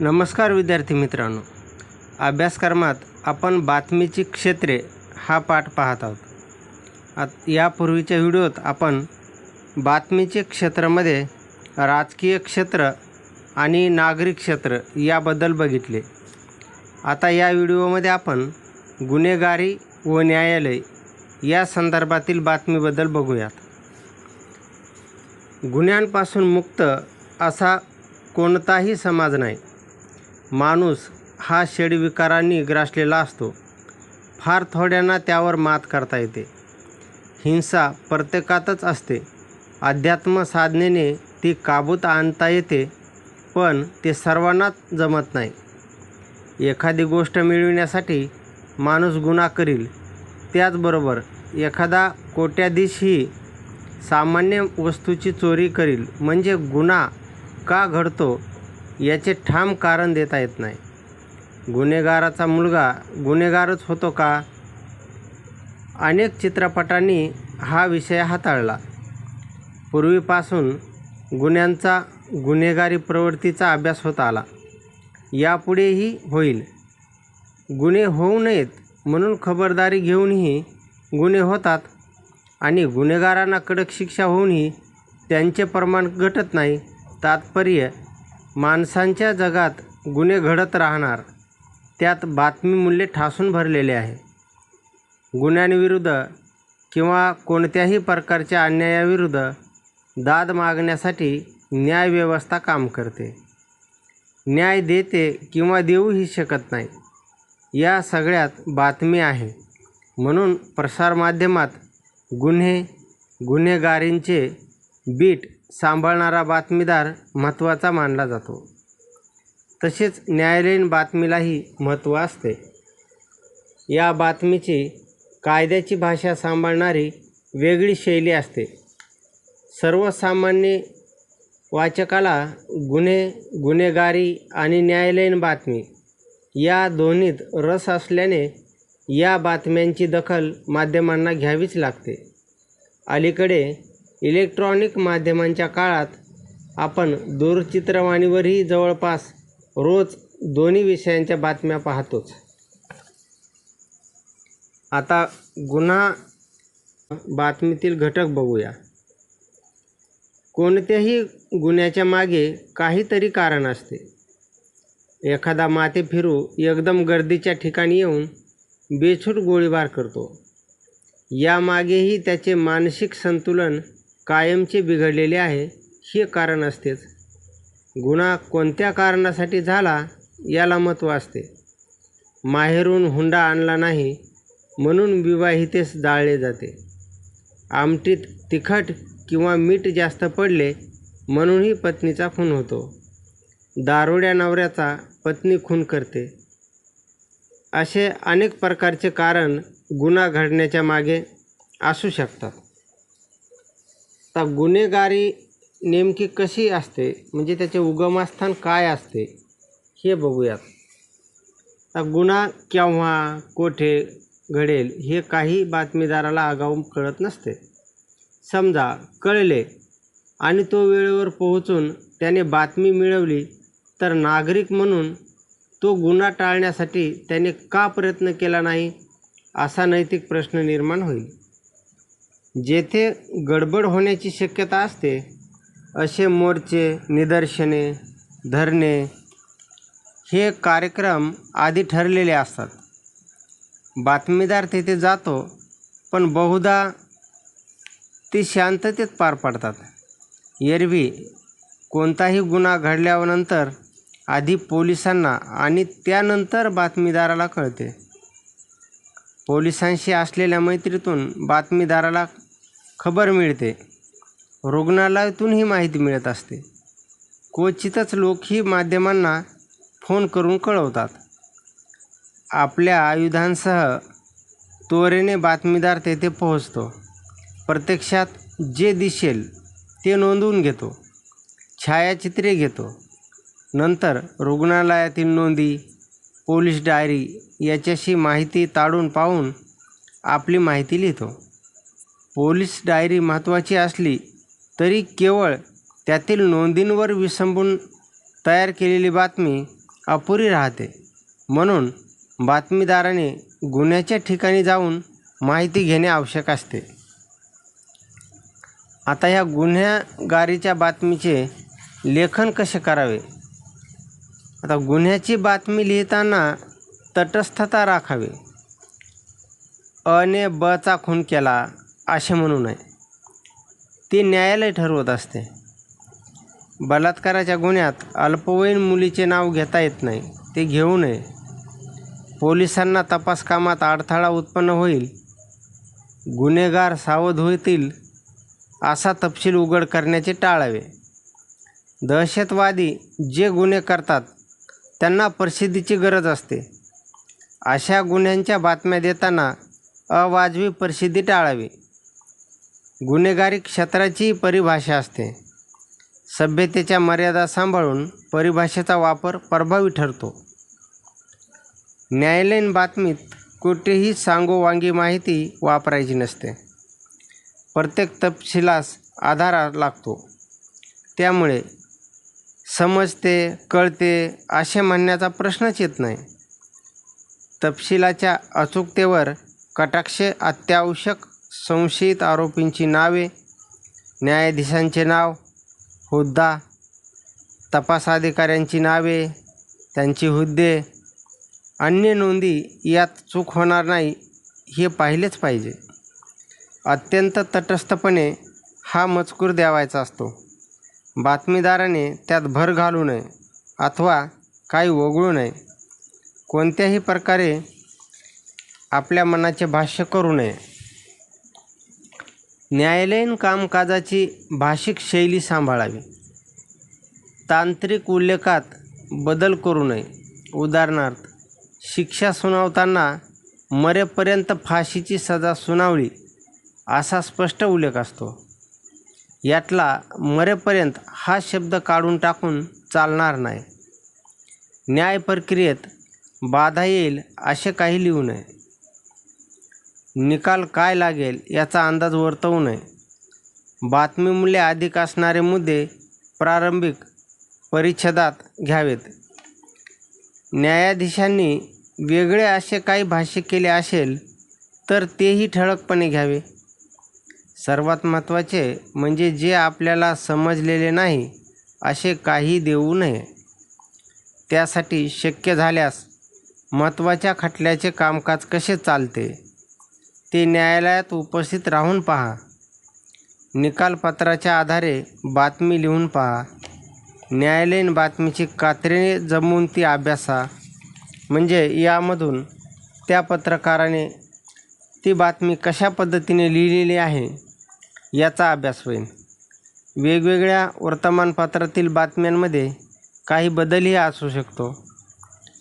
नमस्कार विद्यार्थी मित्रांनो. अभ्यासक्रमात आपण बातमीची क्षेत्रे हा पाठ पाहत आहोत. आत यापूर्वीच्या व्हिडिओत आपण बातमीचे क्षेत्रामध्ये राजकीय क्षेत्र आणि नागरिक क्षेत्र याबद्दल बघितले. आता या व्हिडिओमध्ये आपण गुन्हेगारी व न्यायालय या संदर्भातील बातमीबद्दल बघूयात. गुन्ह्यांपासून मुक्त असा कोणताही समाज नाही. माणूस हा षडविकारांनी ग्रासलेला असतो. फार थोड्यांना त्यावर मात करता येते. हिंसा प्रत्येकातच असते. अध्यात्म साधनेने ती काबूत आणता येते पण ते सर्वांनाच जमत नाही. एखादी गोष्ट मिळविण्यासाठी माणूस गुन्हा करील. त्याचबरोबर एखादा कोट्याधीशही सामान्य वस्तूची चोरी करील. म्हणजे गुन्हा का घडतो याचे ठाम कारण देता येत नाही. गुन्हेगाराचा मुलगा गुन्हेगारच होतो का? अनेक चित्रपटांनी हा विषय हाताळला. पूर्वीपासून गुन्ह्यांचा गुन्हेगारी प्रवृत्तीचा अभ्यास होत आला. यापुढेही होईल. गुन्हे होऊ नयेत म्हणून खबरदारी घेऊनही गुन्हे होतात आणि गुन्हेगारांना कडक शिक्षा होऊनही त्यांचे प्रमाण घटत नाही. तात्पर्य माणसांच्या जगात गुन्हे घडत राहणार त्यात बातमीमूल्य ठासून भरलेले आहे. गुन्ह्यांविरुद्ध किंवा कोणत्याही प्रकारच्या अन्यायाविरुद्ध दाद मागण्यासाठी न्यायव्यवस्था काम करते. न्याय देते किंवा देऊही शकत नाही या सगळ्यात बातमी आहे. म्हणून प्रसारमाध्यमात गुन्हे गुन्हेगारींचे बीट सांभाळणारा बातमीदार महत्त्वाचा मानला जातो. तसेच न्यायालयीन बातमीलाही महत्त्व असते. या बातमीची कायद्याची भाषा सांभाळणारी वेगळी शैली असते. सर्वसामान्य वाचकाला गुन्हे गुन्हेगारी आणि न्यायालयीन बातमी या दोन्हीत रस असल्याने या बातम्यांची दखल माध्यमांना घ्यावीच लागते. अलीकडे इलेक्ट्रॉनिक माध्यमांच्या काळात आपण दूरचित्रवाणीवरही जवळपास रोज दोन्ही विषयांच्या बातम्या पाहतोच. आता गुन्हा बातमीतील घटक बघूया. कोणत्याही गुन्ह्याच्या मागे काहीतरी कारण असते. एखादा माथे फिरू एकदम गर्दीच्या ठिकाणी येऊन बेछूट गोळीबार करतो. यामागेही त्याचे मानसिक संतुलन कायमचे बिघडलेले आहे हे कारण असतेच. गुन्हा कोणत्या कारणासाठी झाला याला महत्त्व असते माहेरून हुंडा आणला नाही म्हणून विवाहितेस जाळले जाते. आमटीत तिखट किंवा मीठ जास्त पडले म्हणूनही पत्नीचा खून होतो. दारुड्या नवऱ्याचा पत्नी खून करते. असे अनेक प्रकारचे कारण गुन्हा घडण्याच्या मागे असू शकतात. आता गुन्हेगारी नेमकी कशी असते? म्हणजे त्याचे उगमस्थान काय असते? हे बघूयात. आता गुन्हा केव्हा कोठे घडेल हे काही बातमीदाराला आगाऊ कळत नसते. समजा कळले आणि तो वेळेवर पोहोचून त्याने बातमी मिळवली तर नागरिक म्हणून तो गुन्हा टाळण्यासाठी त्याने का प्रयत्न केला नाही? असा नैतिक प्रश्न निर्माण होईल. जेथे गडबड होण्याची शक्यता असते असे मोर्चे निदर्शने धरणे हे कार्यक्रम आधी ठरलेले असतात. बातमीदार तेथे जातो पण बहुधा ते शांततेत पार पडतात. एरवी कोणताही गुन्हा घडल्यानंतर आधी पोलिसांना आणि त्यानंतर बातमीदाराला कळते. पोलिसांशी असलेल्या मैत्रीतून बातमीदाराला खबर मिळते. रुग्णालयातूनही माहिती मिळत असते. क्वचितच लोक ही माध्यमांना फोन करून कळवतात. आपल्या आयुधांसह त्वरेने बातमीदार तेथे पोहोचतो. प्रत्यक्षात जे दिसेल ते नोंदवून घेतो. छायाचित्रे घेतो. नंतर रुग्णालयातील नोंदी पोलीस डायरी याच्याशी माहिती ताडून पाहून आपली माहिती लिहितो. पोलीस डायरी महत्त्वाची असली तरी केवळ त्यातील नोंदींवर विसंबून तयार केलेली बातमी अपुरी राहते. म्हणून बातमीदाराने गुन्ह्याच्या ठिकाणी जाऊन माहिती घेणे आवश्यक असते. आता ह्या गुन्हेगारीच्या बातमीचे लेखन कसे करावे? आता गुन्ह्याची बातमी लिहिताना तटस्थता राखावी. अने बचा खून केला. असे म्हणू नये. ते न्यायालय ठरवत असते. बलात्काराच्या गुन्ह्यात अल्पवयीन मुलीचे नाव घेता येत नाही ते घेऊ नये. पोलिसांना तपास कामात अडथळा उत्पन्न होईल. गुन्हेगार सावध होतील असा तपशील उघड करण्याचे टाळावे. दहशतवादी जे गुन्हे करतात त्यांना प्रसिद्धीची गरज असते. अशा गुन्ह्यांच्या बातम्या देताना अवाजवी प्रसिद्धी टाळावी. गुन्हेगारी क्षेत्राची परिभाषा असते. सभ्यतेच्या मर्यादा सांभाळून परिभाषेचा वापर प्रभावी ठरतो. न्यायालयीन बातमीत कुठेही सांगोवांगी माहिती वापरायची नसते. प्रत्येक तपशिलास आधार लागतो. त्यामुळे समजते कळते असे म्हणण्याचा प्रश्नच येत नाही. तपशिलाच्या अचूकतेवर कटाक्ष अत्यावश्यक संशयित आरोपींची नावे न्यायाधीशांचे नाव हुद्दा तपास अधिकाऱ्यांची नावे त्यांची हुद्दे अन्य नोंदी यात चूक होणार नाही हे पाहिलेच पाहिजे. अत्यंत तटस्थपणे हा मजकूर द्यावायचा असतो. बातमीदाराने त्यात भर घालू नये अथवा काही वगळू नये. कोणत्याही प्रकारे आपल्या मनाचे भाष्य करू नये. न्यायालयीन कामकाजाची भाषिक शैली सांभाळावी. तांत्रिक उल्लेखात बदल करू नये. उदाहरणार्थ शिक्षा सुनावताना मरेपर्यंत फाशीची सजा सुनावली असा स्पष्ट उल्लेख असतो. यातला मरेपर्यंत हा शब्द काढून टाकून चालणार नाही. न्याय प्रक्रियेत बाधा येईल असे काही लिहू नये. निकाल काय लागेल याचा अंदाज वर्तवू नये. बातमीमूल्य अधिक असणारे मुद्दे प्रारंभिक परिच्छेदात घ्यावेत. न्यायाधीशांनी वेगळे असे काही भाष्य केले असेल तर तेही ठळकपणे घ्यावे. सर्वात महत्त्वाचे म्हणजे जे आपल्याला समजलेले नाही असे काही देऊ नये. त्यासाठी शक्य झाल्यास महत्त्वाच्या खटल्याचे कामकाज कसे चालते? ते न्यायालयात उपस्थित राहून पहा. निकालपत्राच्या आधारे बातमी लिहून पहा. न्यायालयीन बातमीची कात्रीने जमवून ती अभ्यासा. म्हणजे यामधून त्या पत्रकाराने ती बातमी कशा पद्धतीने लिहिलेली आहे याचा अभ्यास होईल. वेगवेगळ्या वर्तमानपत्रातील बातम्यांमध्ये काही बदलही असू शकतो.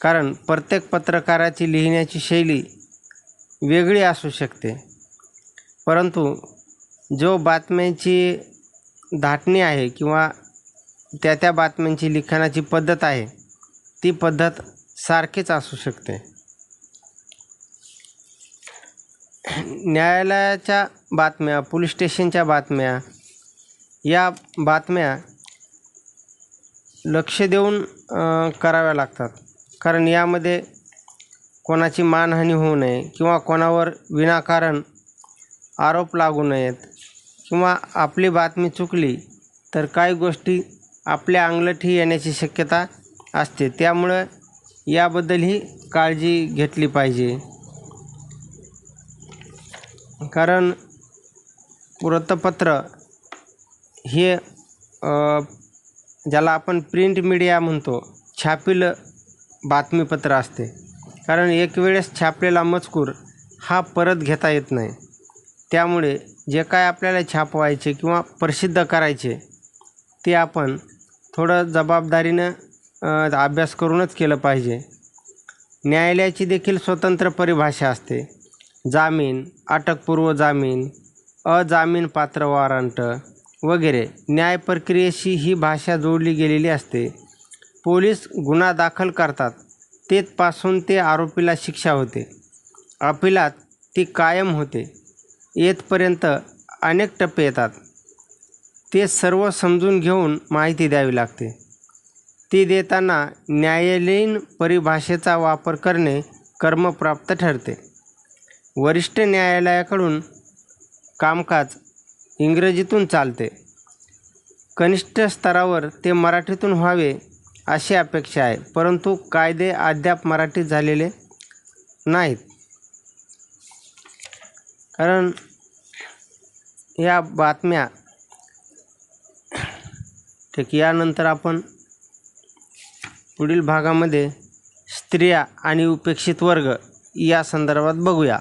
कारण प्रत्येक पत्रकाराची लिहिण्याची शैली वेगळी असू शकते. परंतु जो बातम्यांची धाटणी आहे किंवा त्या त्या बातम्यांची लिखाणाची पद्धत आहे ती पद्धत सारखीच असू शकते. न्यायालयाच्या बातम्या पोलीस स्टेशनच्या बातम्या या बातम्या लक्ष देऊन कराव्या लागतात. कारण यामध्ये कोणाची मानहानी होऊ नये किंवा कोणावर विनाकारण आरोप लागू नयेत किंवा आपली बातमी चुकली तर काही गोष्टी आपल्या अंगलठी येण्याची शक्यता असते. त्यामुळं याबद्दलही काळजी घेतली पाहिजे. कारण वृत्तपत्र हे ज्याला आपण प्रिंट मीडिया म्हणतो छापील बातमीपत्र असते. कारण एक वेळेस छापलेला मजकूर हा परत घेता येत नाही. त्यामुळे जे काय आपल्याला छापवायचे किंवा प्रसिद्ध करायचे ते आपण थोडं जबाबदारीनं अभ्यास करूनच केलं पाहिजे. न्यायालयाची देखील स्वतंत्र परिभाषा असते. जामीन अटकपूर्व जामीन अजामीन पात्र वॉरंट वगैरे न्याय प्रक्रियेशी ही भाषा जोडली गेलेली असते. पोलीस गुन्हा दाखल करतात. तेथपासून ते आरोपीला शिक्षा होते. अपिलात ती कायम होते. येथपर्यंत अनेक टप्पे येतात. ते सर्व समजून घेऊन माहिती द्यावी लागते. ती देताना न्यायालयीन परिभाषेचा वापर करणे कर्मप्राप्त ठरते. वरिष्ठ न्यायालयाकडून कामकाज इंग्रजीतून चालते. कनिष्ठ स्तरावर ते मराठीतून व्हावे अशी अपेक्षा आहे. परंतु कायदे अद्याप मराठीत झालेले नाहीत. कारण या बातम्या ठीक यानंतर आपण पुढील भागामध्ये स्त्रिया आणि उपेक्षित वर्ग या संदर्भात बघूया.